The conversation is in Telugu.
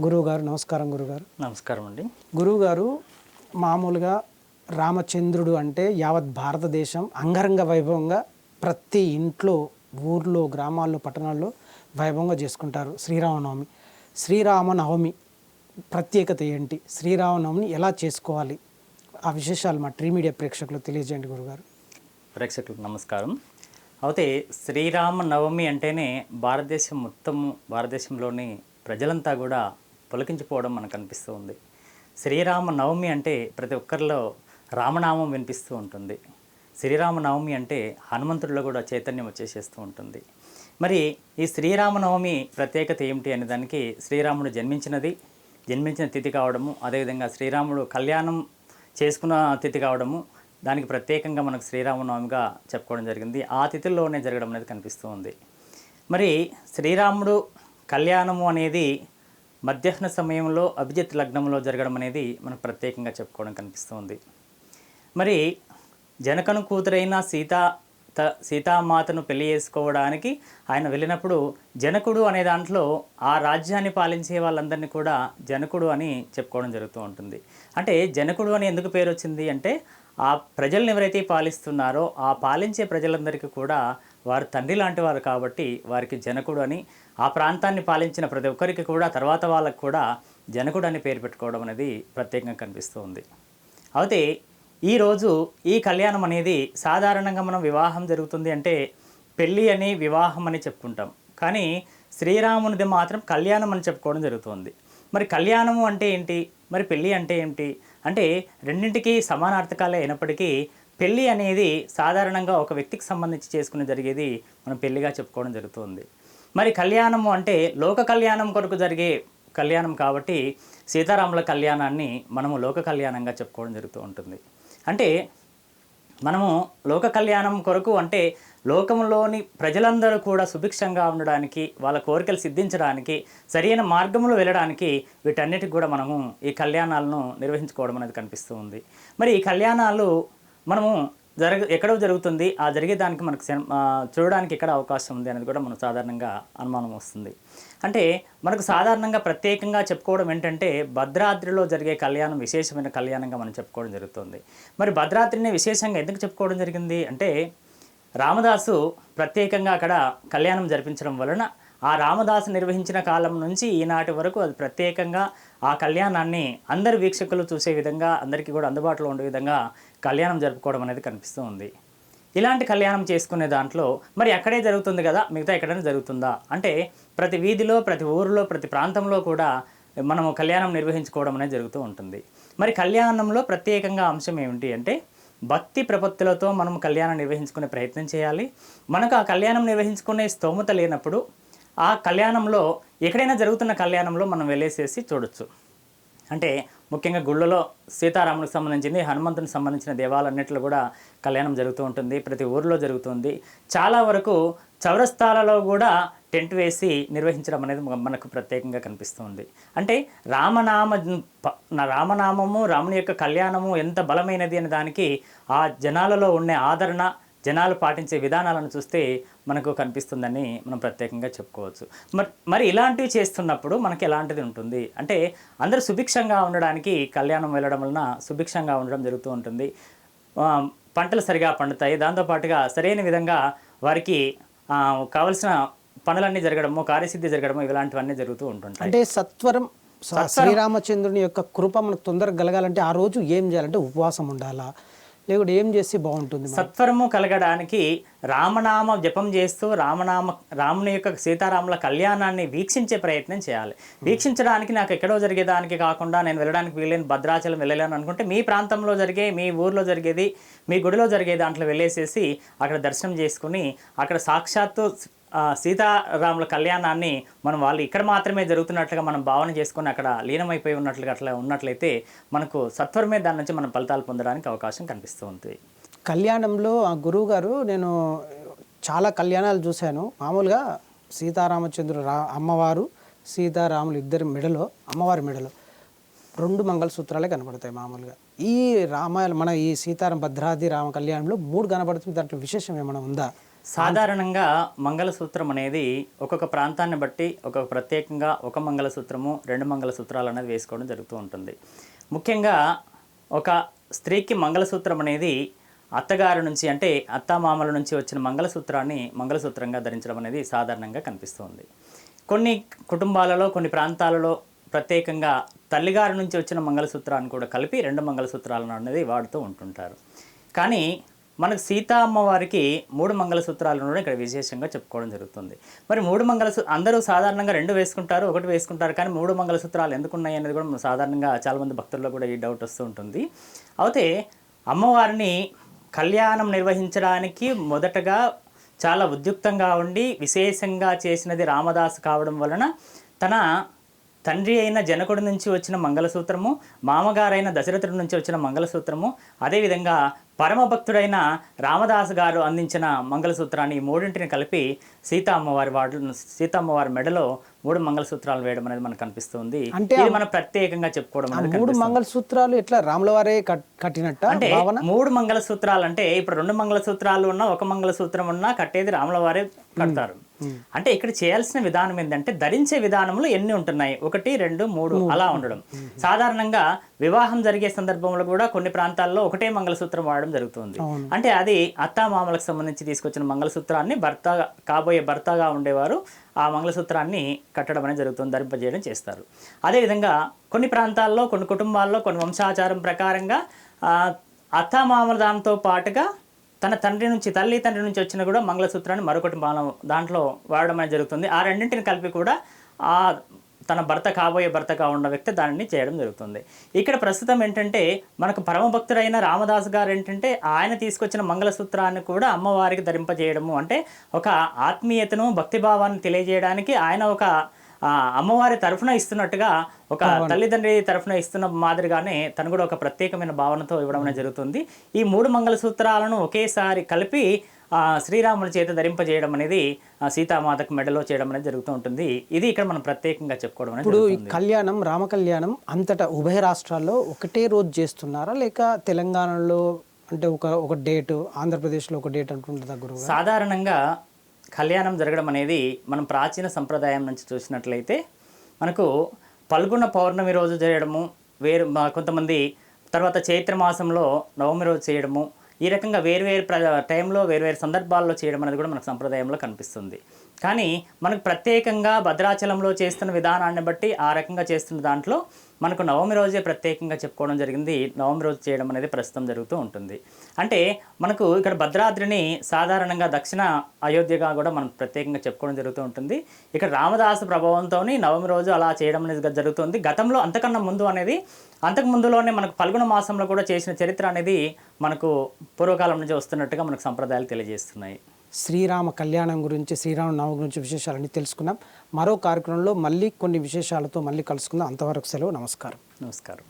గురువుగారు నమస్కారం గురుగారు నమస్కారం అండి గురువుగారు మామూలుగా రామచంద్రుడు అంటే యావత్ భారతదేశం అంగరంగ వైభవంగా ప్రతి ఇంట్లో ఊర్లో గ్రామాల్లో పట్టణాల్లో వైభవంగా చేసుకుంటారు శ్రీరామనవమి. శ్రీరామనవమి ప్రత్యేకత ఏంటి? శ్రీరామనవమిని ఎలా చేసుకోవాలి? ఆ విశేషాలు మా ట్రీ మీడియా ప్రేక్షకులకు తెలియజేయండి గురుగారు ప్రేక్షకులకు నమస్కారం. అయితే శ్రీరామ నవమి అంటేనే భారతదేశం మొత్తం భారతదేశంలోని ప్రజలంతా కూడా పులకించిపోవడం మనకు అనిపిస్తూ ఉంది. శ్రీరామ నవమి అంటే ప్రతి ఒక్కరిలో రామనామం వినిపిస్తూ ఉంటుంది. శ్రీరామ నవమి అంటే హనుమంతుడిలో కూడా చైతన్యం వచ్చేసేస్తూ ఉంటుంది. మరి ఈ శ్రీరామనవమి ప్రత్యేకత ఏమిటి అనే దానికి శ్రీరాముడు జన్మించినది జన్మించిన తిథి కావడము అదేవిధంగా శ్రీరాముడు కళ్యాణం చేసుకున్న తిథి కావడము దానికి ప్రత్యేకంగా మనకు శ్రీరామనవమిగా చెప్పుకోవడం జరిగింది. ఆ తిథుల్లోనే జరగడం అనేది కనిపిస్తూ ఉంది. మరి శ్రీరాముడు కళ్యాణము అనేది మధ్యాహ్న సమయంలో అభిజిత్ లగ్నంలో జరగడం అనేది మనకు ప్రత్యేకంగా చెప్పుకోవడం కనిపిస్తుంది. మరి జనకను కూతురైన సీతా త సీతామాతను పెళ్ళి చేసుకోవడానికి ఆయన వెళ్ళినప్పుడు జనకుడు అనే దాంట్లో ఆ రాజ్యాన్ని పాలించే వాళ్ళందరినీ కూడా జనకుడు అని చెప్పుకోవడం జరుగుతూ ఉంటుంది. అంటే జనకుడు అని ఎందుకు పేరు వచ్చింది అంటే ఆ ప్రజల్ని ఎవరైతే పాలిస్తున్నారో ఆ పాలించే ప్రజలందరికీ కూడా వారు తండ్రి లాంటి వారు కాబట్టి వారికి జనకుడు అని ఆ ప్రాంతాన్ని పాలించిన ప్రతి ఒక్కరికి కూడా తర్వాత వాళ్ళకు కూడా జనకుడు అని పేరు పెట్టుకోవడం అనేది ప్రత్యేకంగా కనిపిస్తూ ఉంది. అయితే ఈరోజు ఈ కళ్యాణం అనేది సాధారణంగా మనం వివాహం జరుగుతుంది అంటే పెళ్ళి అని వివాహం అని చెప్పుకుంటాం. కానీ శ్రీరామునిది మాత్రం కళ్యాణం అని చెప్పుకోవడం జరుగుతుంది. మరి కళ్యాణము అంటే ఏంటి? మరి పెళ్ళి అంటే ఏంటి? అంటే రెండింటికి సమానార్థకాలే అయినప్పటికీ పెళ్ళి అనేది సాధారణంగా ఒక వ్యక్తికి సంబంధించి చేసుకుని జరిగేది మనం పెళ్ళిగా చెప్పుకోవడం జరుగుతుంది. మరి కళ్యాణము అంటే లోక కళ్యాణం కొరకు జరిగే కళ్యాణం కాబట్టి సీతారాముల కళ్యాణాన్ని మనము లోక కళ్యాణంగా చెప్పుకోవడం జరుగుతూ ఉంటుంది. అంటే మనము లోక కళ్యాణం కొరకు అంటే లోకంలోని ప్రజలందరూ కూడా సుభిక్షంగా ఉండడానికి వాళ్ళ కోరికలు సిద్ధించడానికి సరైన మార్గంలో వెళ్ళడానికి వీటన్నిటికి కూడా మనము ఈ కళ్యాణాలను నిర్వహించుకోవడం అనేది కనిపిస్తూ ఉంది. మరి ఈ కళ్యాణాలు మనము జరగ ఎక్కడో జరుగుతుంది ఆ జరిగే దానికి మనకు చూడడానికి ఎక్కడ అవకాశం ఉంది అనేది కూడా మనకు సాధారణంగా అనుమానం వస్తుంది. అంటే మనకు సాధారణంగా ప్రత్యేకంగా చెప్పుకోవడం ఏంటంటే భద్రాద్రిలో జరిగే కళ్యాణం విశేషమైన కళ్యాణంగా మనం చెప్పుకోవడం జరుగుతుంది. మరి భద్రాద్రిని విశేషంగా ఎందుకు చెప్పుకోవడం జరిగింది? అంటే రామదాసు ప్రత్యేకంగా అక్కడ కళ్యాణం జరిపించడం వలన ఆ రామదాసు నిర్వహించిన కాలం నుంచి ఈనాటి వరకు అది ప్రత్యేకంగా ఆ కళ్యాణాన్ని అందరి వీక్షకులు చూసే విధంగా అందరికీ కూడా అందుబాటులో ఉండే విధంగా కళ్యాణం జరుపుకోవడం అనేది కనిపిస్తూ ఉంది. ఇలాంటి కళ్యాణం చేసుకునే దాంట్లో మరి అక్కడే జరుగుతుంది కదా? మిగతా ఎక్కడైనా జరుగుతుందా? అంటే ప్రతి వీధిలో ప్రతి ఊరిలో ప్రతి ప్రాంతంలో కూడా మనము కళ్యాణం నిర్వహించుకోవడం అనేది జరుగుతూ ఉంటుంది. మరి కళ్యాణంలో ప్రత్యేకంగా అంశం ఏమిటి అంటే భక్తి ప్రపత్తులతో మనం కళ్యాణం నిర్వహించుకునే ప్రయత్నం చేయాలి. మనకు ఆ కళ్యాణం నిర్వహించుకునే స్తోమత లేనప్పుడు ఆ కళ్యాణంలో ఎక్కడైనా జరుగుతున్న కళ్యాణంలో మనం వెళ్ళేసేసి చూడొచ్చు. అంటే ముఖ్యంగా గుళ్ళలో సీతారామునికి సంబంధించింది హనుమంతునికి సంబంధించిన దేవాలన్నింటిలో కూడా కళ్యాణం జరుగుతూ ఉంటుంది ప్రతి ఊరిలో జరుగుతుంది. చాలా వరకు చౌరస్తాలలో కూడా టెంట్ వేసి నిర్వహించడం అనేది మనకు ప్రత్యేకంగా కనిపిస్తుంది. అంటే రామనామ ప- రామనామము రాముని యొక్క కళ్యాణము ఎంత బలమైనది అనే దానికి ఆ జనాలలో ఉండే ఆదరణ జనాలు పాటించే విధానాలను చూస్తే మనకు కనిపిస్తుందని మనం ప్రత్యేకంగా చెప్పుకోవచ్చు. మరి మరి ఇలాంటివి చేస్తున్నప్పుడు మనకి ఎలాంటిది ఉంటుంది? అంటే అందరూ సుభిక్షంగా ఉండడానికి కళ్యాణం వెళ్ళడం వలన సుభిక్షంగా ఉండడం జరుగుతూ ఉంటుంది. పంటలు సరిగా పండుతాయి. దాంతోపాటుగా సరైన విధంగా వారికి కావలసిన పనులన్నీ జరగడము కార్యసిద్ధి జరగడము ఇలాంటివన్నీ జరుగుతూ ఉంటుంటాయి. అంటే సత్వరం. శ్రీరామచంద్రుని యొక్క కృప మనకు తొందరగా కలగాలంటే ఆ రోజు ఏం చేయాలంటే ఉపవాసం ఉండాలా? లేకుంటే ఏం చేస్తే బాగుంటుంది సత్వరము కలగడానికి రామనామ జపం చేస్తూ రామనామ రాముని యొక్క సీతారాముల కళ్యాణాన్ని వీక్షించే ప్రయత్నం చేయాలి. వీక్షించడానికి నాకు ఎక్కడో జరిగేదానికి కాకుండా నేను వెళ్ళడానికి వీలైన భద్రాచలం వెళ్ళలేను అనుకుంటే మీ ప్రాంతంలో జరిగే మీ ఊర్లో జరిగేది మీ గుడిలో జరిగే దాంట్లో వెళ్ళేసేసి అక్కడ దర్శనం చేసుకుని అక్కడ సాక్షాత్తు సీతారాముల కళ్యాణాన్ని మనం వాళ్ళు ఇక్కడ మాత్రమే జరుగుతున్నట్లుగా మనం భావన చేసుకుని అక్కడ లీనమైపోయి ఉన్నట్లుగా అట్లా ఉన్నట్లయితే మనకు సత్వరమే దాని నుంచి మనం ఫలితాలు పొందడానికి అవకాశం కనిపిస్తూ ఉంటుంది కళ్యాణంలో ఆ గురువు గారు నేను చాలా కళ్యాణాలు చూశాను. మామూలుగా సీతారామచంద్రుడు రా అమ్మవారు సీతారాములు ఇద్దరి మెడలో అమ్మవారి మెడలో రెండు మంగళసూత్రాలే కనబడతాయి మామూలుగా. ఈ రామాయణ మన ఈ సీతారాం భద్రాది రామ కళ్యాణంలో మూడు కనబడుతుంది. దాంట్లో విశేషం ఏమైనా ఉందా? సాధారణంగా మంగళసూత్రం అనేది ఒక్కొక్క ప్రాంతాన్ని బట్టి ఒక్కొక్క ప్రత్యేకంగా ఒక మంగళసూత్రము రెండు మంగళసూత్రాలు అనేది వేసుకోవడం జరుగుతూ ఉంటుంది. ముఖ్యంగా ఒక స్త్రీకి మంగళసూత్రం అనేది అత్తగారి నుంచి అంటే అత్తామామల నుంచి వచ్చిన మంగళసూత్రాన్ని మంగళసూత్రంగా ధరించడం అనేది సాధారణంగా కనిపిస్తుంది. కొన్ని కుటుంబాలలో కొన్ని ప్రాంతాలలో ప్రత్యేకంగా తల్లిగారి నుంచి వచ్చిన మంగళసూత్రాన్ని కూడా కలిపి రెండు మంగళసూత్రాలను అనేది వాడుతూ ఉంటుంటారు. కానీ మనకు సీతా అమ్మవారికి మూడు మంగళసూత్రాలు ఉండడం ఇక్కడ విశేషంగా చెప్పుకోవడం జరుగుతుంది. మరి మూడు మంగళసూ అందరూ సాధారణంగా రెండు వేసుకుంటారు ఒకటి వేసుకుంటారు కానీ మూడు మంగళసూత్రాలు ఎందుకు ఉన్నాయి అనేది కూడా సాధారణంగా చాలామంది భక్తుల్లో కూడా ఈ డౌట్ వస్తూ ఉంటుంది. అయితే అమ్మవారిని కళ్యాణం నిర్వహించడానికి మొదటగా చాలా ఉద్యుక్తంగా ఉండి విశేషంగా చేసినది రామదాసు కావడం వలన తన తండ్రి అయిన జనకుడి నుంచి వచ్చిన మంగళసూత్రము మామగారైన దశరథుడి నుంచి వచ్చిన మంగళసూత్రము అదేవిధంగా పరమభక్తుడైన రామదాసు గారు అందించిన మంగళసూత్రాన్ని మూడింటిని కలిపి సీతా అమ్మవారి వాడు సీతా అమ్మవారి మెడలో మూడు మంగళసూత్రాలు వేయడం అనేది మనకు కనిపిస్తుంది. అంటే ఇది మనం ప్రత్యేకంగా చెప్పుకోవడం మూడు మంగళసూత్రాలు ఎట్లా రాములవారే కట్ కట్టినట్ట అంటే మూడు మంగళసూత్రాలు అంటే ఇప్పుడు రెండు మంగళసూత్రాలు ఉన్నా ఒక మంగళసూత్రం ఉన్నా కట్టేది రాముల వారే కడతారు. అంటే ఇక్కడ చేయాల్సిన విధానం ఏంటంటే ధరించే విధానములు ఎన్ని ఉంటున్నాయి? ఒకటి రెండు మూడు అలా ఉండడం. సాధారణంగా వివాహం జరిగే సందర్భంలో కూడా కొన్ని ప్రాంతాల్లో ఒకటే మంగళసూత్రం వాడడం జరుగుతుంది. అంటే అది అత్తామామలకు సంబంధించి తీసుకొచ్చిన మంగళసూత్రాన్ని భర్త కాబోయే భర్తగా ఉండేవారు ఆ మంగళసూత్రాన్ని కట్టడం అనేది జరుగుతుంది ధరింపజేయడం చేస్తారు. అదేవిధంగా కొన్ని ప్రాంతాల్లో కొన్ని కుటుంబాల్లో కొన్ని వంశాచారం ప్రకారంగా ఆ, అత్తామామల దాంతో పాటుగా తన తండ్రి నుంచి తల్లి తండ్రి నుంచి వచ్చిన కూడా మంగళసూత్రాన్ని మరొకటి మనం దాంట్లో వాడడం అనేది జరుగుతుంది. ఆ రెండింటిని కలిపి కూడా ఆ తన భర్త కాబోయే భర్తగా ఉన్న వ్యక్తి దానిని చేయడం జరుగుతుంది. ఇక్కడ ప్రస్తుతం ఏంటంటే మనకు పరమభక్తుడైన రామదాస్ గారు ఏంటంటే ఆయన తీసుకొచ్చిన మంగళసూత్రాన్ని కూడా అమ్మవారికి ధరింపజేయడము అంటే ఒక ఆత్మీయతను భక్తిభావాన్ని తెలియజేయడానికి ఆయన ఒక అమ్మవారి తరఫున ఇస్తున్నట్టుగా ఒక తల్లిదండ్రి తరఫున ఇస్తున్న మాదిరిగానే తను కూడా ఒక ప్రత్యేకమైన భావనతో ఇవ్వడం అనేది జరుగుతుంది. ఈ మూడు మంగళసూత్రాలను ఒకేసారి కలిపి శ్రీరాముని చేత ధరింపజేయడం అనేది సీతామాతకు మెడలో చేయడం అనేది జరుగుతూ ఉంటుంది. ఇది ఇక్కడ మనం ప్రత్యేకంగా చెప్పుకోవడం అనేది ఇప్పుడు. కళ్యాణం రామ కళ్యాణం అంతటా ఉభయ రాష్ట్రాల్లో ఒకటే రోజు చేస్తున్నారా? లేక తెలంగాణలో అంటే ఒక ఒక డేట్ ఆంధ్రప్రదేశ్లో ఒక డేట్ అంటుంటుందా గురువు సాధారణంగా కళ్యాణం జరగడం అనేది మనం ప్రాచీన సంప్రదాయం నుంచి చూసినట్లయితే మనకు పల్గొన పౌర్ణమి రోజు చేయడము వేరు కొంతమంది తర్వాత చైత్ర మాసంలో నవమి రోజు చేయడము ఈ రకంగా వేరువేరు ప్ర టైంలో వేరువేరు సందర్భాల్లో చేయడం అనేది కూడా మనకు సంప్రదాయంలో కనిపిస్తుంది. కానీ మనకు ప్రత్యేకంగా భద్రాచలంలో చేస్తున్న విధానాన్ని బట్టి ఆ రకంగా చేస్తున్న దాంట్లో మనకు నవమి రోజే ప్రత్యేకంగా చెప్పుకోవడం జరిగింది. నవమి రోజు చేయడం అనేది ప్రస్తుతం జరుగుతూ ఉంటుంది. అంటే మనకు ఇక్కడ భద్రాద్రిని సాధారణంగా దక్షిణ అయోధ్యగా కూడా మనం ప్రత్యేకంగా చెప్పుకోవడం జరుగుతూ ఉంటుంది. ఇక్కడ రామదాసు ప్రభావంతో నవమి రోజు అలా చేయడం అనేది జరుగుతుంది. గతంలో అంతకన్నా ముందు అనేది అంతకు ముందులోనే మనకు పల్గొన మాసంలో కూడా చేసిన చరిత్ర అనేది మనకు పూర్వకాలం నుంచి వస్తున్నట్టుగా మనకు సంప్రదాయాలు తెలియజేస్తున్నాయి. శ్రీరామ కళ్యాణం గురించి శ్రీరామ నవమి గురించి విశేషాలన్నీ తెలుసుకున్నాం మరో కార్యక్రమంలో మళ్ళీ కొన్ని విశేషాలతో మళ్ళీ కలుసుకుందాం. అంతవరకు సెలవు. నమస్కారం. నమస్కారం.